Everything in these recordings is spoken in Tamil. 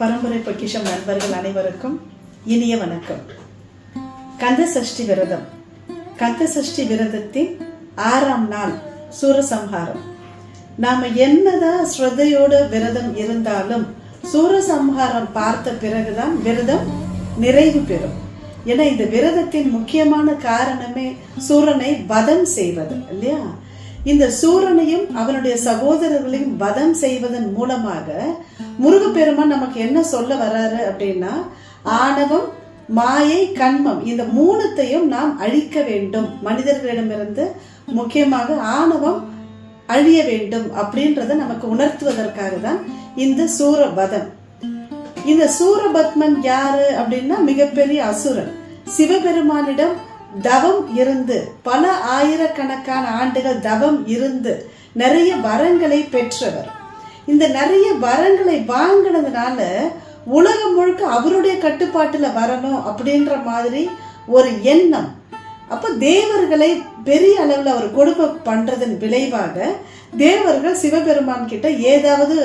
பரம்பரை பொக்கிஷம் நண்பர்கள் அனைவருக்கும் இனிய வணக்கம். கந்த சஷ்டி விரதம். கந்த சஷ்டி விரதத்தின் ஆறாம் நாள் சூரசம்ஹாரம். நாம என்னதான் ஸ்ரத்தையோட விரதம் இருந்தாலும் சூரசம்ஹாரம் பார்த்த பிறகுதான் விரதம் நிறைவு பெறும். ஏன்னா இந்த விரதத்தின் முக்கியமான காரணமே சூரனை வதம் செய்வது இல்லையா? இந்த சூரனையும் அவனுடைய சகோதரர்களையும் வதம் செய்வதன் மூலமாக முருகப்பெருமான் நமக்கு என்ன சொல்ல வராரு அப்படின்னா ஆணவம் மாயை கண்மம் இந்த மூணுத்தையும் நாம் அழிக்க வேண்டும். மனிதர்களிடமிருந்து முக்கியமாக ஆணவம் அழிய வேண்டும் அப்படின்றத நமக்கு உணர்த்துவதற்காக தான் இந்த சூரபதம். இந்த சூரபத்மன் யாரு அப்படின்னா மிகப்பெரிய அசுரன். சிவபெருமானிடம் தவம் இருந்து பல ஆயிரக்கணக்கான ஆண்டுகள் தவம் இருந்து நிறைய வரங்களை பெற்றவர். இந்த நிறைய வரங்களை வாங்கினதுனால உலகம் முழுக்க அவருடைய கட்டுப்பாட்டில் வரணும் அப்படின்ற மாதிரி ஒரு எண்ணம். அப்போ தேவர்களை பெரிய அளவில் அவர் கொடுமை பண்ணுறதன் விளைவாக தேவர்கள் சிவபெருமான் கிட்ட ஏதாவது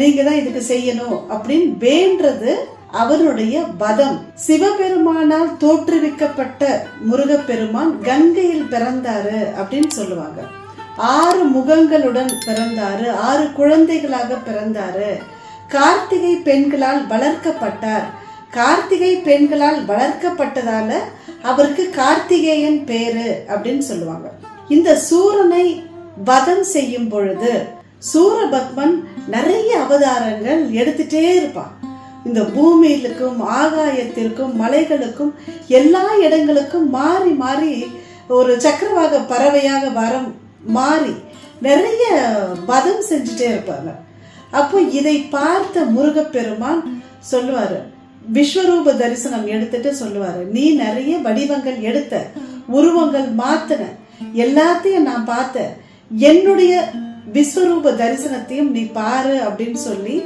நீங்கள் தான் இதுக்கு செய்யணும் அப்படின்னு வேண்டது அவருடைய வதம் சிவபெருமானால் தோற்றுவிக்கப்பட்ட முருகப்பெருமான் கங்கையில் பிறந்தாரு அப்படின்னு சொல்லுவாங்க. ஆறு முகங்களுடன் பிறந்தாரு ஆறு குழந்தைகளாக பிறந்தாரு. கார்த்திகை பெண்களால் வளர்க்கப்பட்டார். கார்த்திகை பெண்களால் வளர்க்கப்பட்டதால அவருக்கு கார்த்திகேயன் பேரு அப்படின்னு சொல்லுவாங்க. இந்த சூரனை வதம் செய்யும் பொழுது சூரபத்மன் நிறைய அவதாரங்கள் எடுத்துட்டே இருப்பான். இந்த பூமியிலுக்கும் ஆகாயத்திற்கும் மலைகளுக்கும் எல்லா இடங்களுக்கும் மாறி மாறி ஒரு சக்கரவாக பறவையாக வரம் மாறி நிறைய பதம் செஞ்சுட்டே இருப்பாங்க. அப்போ இதை பார்த்த முருகப்பெருமான் சொல்லுவாரு விஸ்வரூப தரிசனம் எடுத்துட்டு சொல்லுவாரு நீ நிறைய வடிவங்கள் எடுத்த உருவங்கள் மாத்தின எல்லாத்தையும் நான் பார்த்தேன் என்னுடைய விஸ்வரூப தரிசனத்தையும் நீ பாரு அப்படின்னு சொல்லி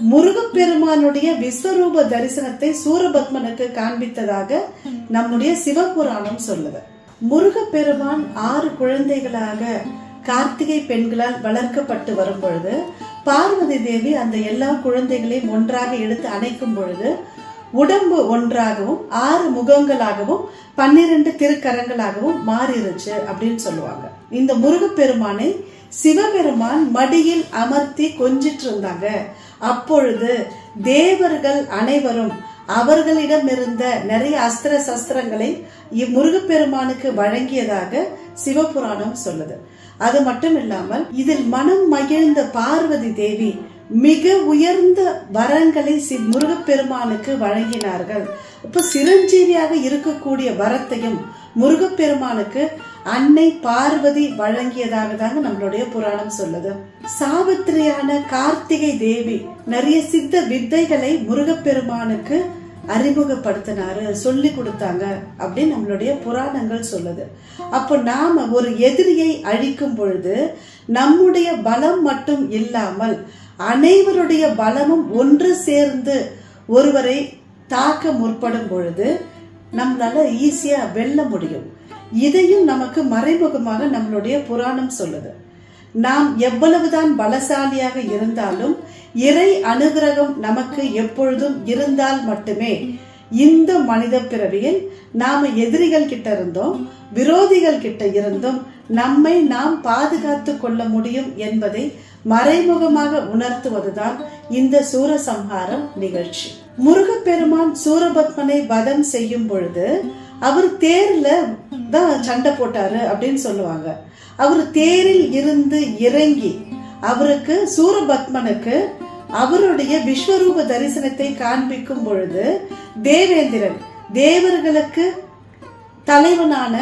முருகப்பெருமானுடைய விஸ்வரூப தரிசனத்தை சூரபத்மனுக்கு காண்பித்ததாக நம்முடைய சிவபுராணம் சொல்லுது. முருகப்பெருமான் ஆறு குழந்தைகளாக கார்த்திகை பெண்களால் வளர்க்கப்பட்டு வரும் பொழுது பார்வதி தேவி அந்த எல்லா குழந்தைகளையும் ஒன்றாக எடுத்து அணைக்கும் பொழுது உடம்பு ஒன்றாகவும் ஆறு முகங்களாகவும் பன்னிரண்டு திருக்கரங்களாகவும் மாறிருச்சு அப்படின்னு சொல்லுவாங்க. இந்த முருகப்பெருமானை சிவபெருமான் மடியில் அமர்த்தி கொஞ்சிட்டு இருந்தாங்க. அப்பொழுது தேவர்கள் அனைவரும் அவர்களிடம் இருந்த நிறைய அஸ்திர சஸ்திரங்களை இம்முருகப்பெருமானுக்கு வழங்கியதாக சிவபுராணம் சொல்லுது. அது மட்டும் இல்லாமல் இதில் மனம் மகிழ்ந்த பார்வதி தேவி மிக உயர்ந்த வரங்களை சி முருகப்பெருமானுக்கு வழங்கினார்கள். இப்ப சிரஞ்சீவியாக இருக்கக்கூடிய வரத்தையும் முருகப்பெருமானுக்கு அன்னை பார்வதி வழங்கியதாக தாங்க நம்மளுடைய புராணம் சொல்லுது. சாவித்திரியான கார்த்திகை தேவி நிறைய சித்த வித்தைகளை முருகப்பெருமானுக்கு அறிமுகப்படுத்தினாரு சொல்லி கொடுத்தாங்க அப்படின்னு நம்மளுடைய புராணங்கள் சொல்லுது. அப்போ நாம ஒரு எதிரியை அழிக்கும் பொழுது நம்முடைய பலம் மட்டும் இல்லாமல் அனைவருடைய பலமும் ஒன்று சேர்ந்து ஒருவரை தாக்க முற்படும் பொழுது நம்மளால ஈஸியா வெல்ல முடியும். இதையும் நமக்கு மறைமுகமாக நம்மளுடைய புராணம் சொல்லுது. நாம் எவ்வளவுதான் பலசாலியாக இருந்தாலும் இறை அனுகிரகம் நமக்கு எப்பொழுதும் இருந்தால் மட்டுமே. இந்த மனித பிறவியில் நாம எதிரிகள் கிட்ட இருந்தோம் விரோதிகள் கிட்ட இருந்தும் நம்மை நாம் பாதுகாத்து கொள்ள முடியும் என்பதை மறைமுகமாக உணர்த்துவதுதான் இந்த சூரசம்ஹாரம் நிகழ்ச்சி. முருகப்பெருமான் சூரபத்மனை வதம் செய்யும் பொழுது அவர் தேரில் தான் சண்டை போட்டாரு அப்படின்னு சொல்லுவாங்க. அவர் தேரில் இருந்து இறங்கி அவருக்கு சூரபத்மனுக்கு அவருடைய விஸ்வரூப தரிசனத்தை காண்பிக்கும் பொழுது தேவேந்திரன் தேவர்களுக்கு தலைவனான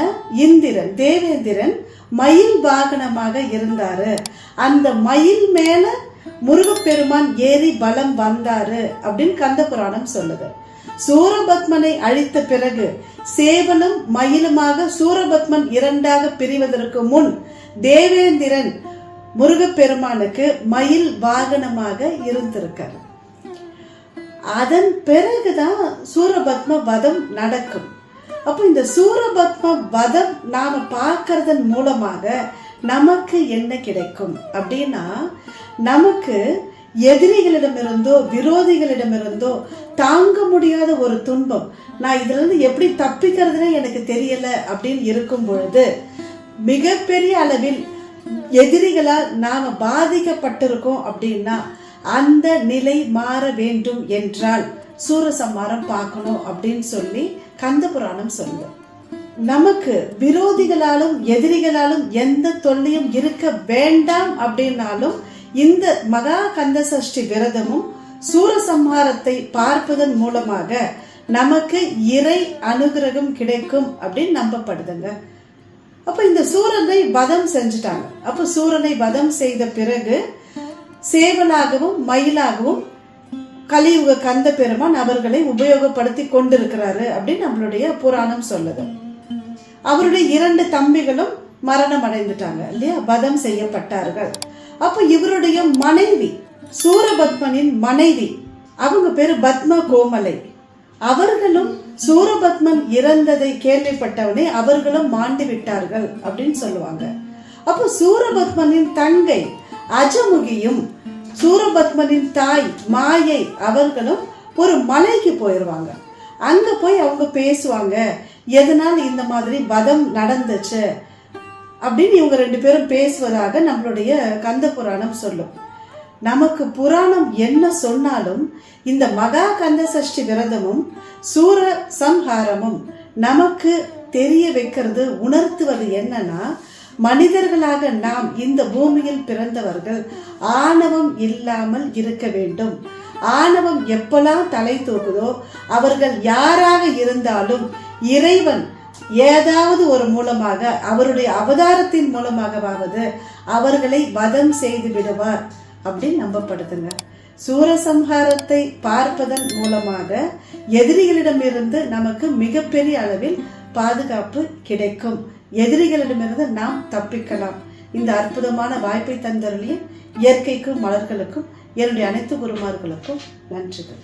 இந்திரன் தேவேந்திரன் மயில் வாகனமாக இருந்தாரு. அந்த மயில் மேல முருகப்பெருமான் ஏறி பலம் வந்தாரு அப்படின்னு கந்த புராணம் சொல்லுது. சூரபத்மனை அழித்த பிறகு சேவலும் மயிலுமாக சூரபத்மன் இரண்டாக பிரிவதற்கு முன் தேவேந்திரன் முருகப்பெருமானுக்கு மயில் வாகனமாக இருந்திருக்கார். அதன் பிறகுதான் சூரபத்ம வதம் நடக்கும். அப்போ இந்த சூரபத்ம வதம் நாம பார்க்கறதன் மூலமாக நமக்கு என்ன கிடைக்கும் அப்படின்னா நமக்கு எதிரிகளிடமிருந்தோ விரோதிகளிடமிருந்தோ தாங்க முடியாத ஒரு துன்பம். நான் இதுல இருந்து எப்படி தப்பிக்கிறதுனே எனக்கு தெரியல அப்படின்னு இருக்கும் பொழுது மிகப்பெரிய அளவில் எதிரிகளால் நாம் பாதிக்கப்பட்டிருக்கோம் அப்படின்னா அந்த நிலை மாற வேண்டும் என்றால் சூரசம்மாரம் பார்க்கணும் அப்படின்னு சொல்லி கந்த புராணம் சொல்லுவோம் நமக்கு விரோதிகளாலும் எதிரிகளாலும் எந்த தொல்லையும் இருக்க வேண்டாம் அப்படின்னாலும் இந்த மகா கந்த சஷ்டி விரதமும் சூரசம்ஹாரத்தை பார்ப்பதன் மூலமாக நமக்கு இறை அனுகிரகம் கிடைக்கும் அப்படின்னு நம்பப்படுதுங்க. அப்ப இந்த சூரனை வதம் செஞ்சுட்டாங்க. அப்ப சூரனை வதம் செய்த பிறகு சேவலாகவும் மயிலாகவும் கலியுக கந்த பெருமான் அவர்களை உபயோகப்படுத்தி கொண்டிருக்கிறாரு அப்படின்னு நம்மளுடைய புராணம் சொல்லுது. அவருடைய இரண்டு தம்பிகளும் மரணம் அடைந்துட்டாங்க இல்லையா? வதம் செய்யப்பட்டார்கள். அப்ப இவருடைய மனைவி சூரபத்மனின் மனைவி அவங்க பேரு பத்ம கோமலை. அவர்களும் சூரபத்மன் இறந்ததை கேள்விப்பட்டவனே அவர்களும் மாண்டு விட்டார்கள் அப்படின்னு சொல்லுவாங்க. அப்போ சூரபத்மனின் தங்கை அஜமுகியும் சூரபத்மனின் தாய் மாயை அவர்களும் ஒரு மலைக்கு போயிடுவாங்க அங்க போய் அவங்க பேசுவாங்க எதனால் இந்த மாதிரி வதம் நடந்துச்சு? அப்படின்னு இவங்க ரெண்டு பேரும் பேசுவதாக நம்மளுடைய கந்த புராணம் சொல்லும். நமக்கு புராணம் என்ன சொன்னாலும் இந்த மகா கந்த சஷ்டி விரதமும் சூர சம்ஹாரமும் நமக்கு தெரிய வைக்கிறது உணர்த்துவது என்னன்னா மனிதர்களாக நாம் இந்த பூமியில் பிறந்தவர்கள் ஆணவம் இல்லாமல் இருக்க வேண்டும். ஆணவம் எப்பெல்லாம் தலை தூக்குதோ அவர்கள் யாராக இருந்தாலும் இறைவன் ஏதாவது ஒரு மூலமாக அவருடைய அவதாரத்தின் மூலமாகவாவது அவர்களை வதம் செய்து விடுவார் அப்படின்னு நம்பப்படுதுங்க. சூரசம்ஹாரத்தை பார்ப்பதன் மூலமாக எதிரிகளிடமிருந்து நமக்கு மிகப்பெரிய அளவில் பாதுகாப்பு கிடைக்கும். எதிரிகளிடமிருந்து நாம் தப்பிக்கலாம். இந்த அற்புதமான வாய்ப்பை தந்தருளிய இயற்கைக்கும் மலர்களுக்கும் என்னுடைய அனைத்து குருமார்களுக்கும் நன்றிகள்.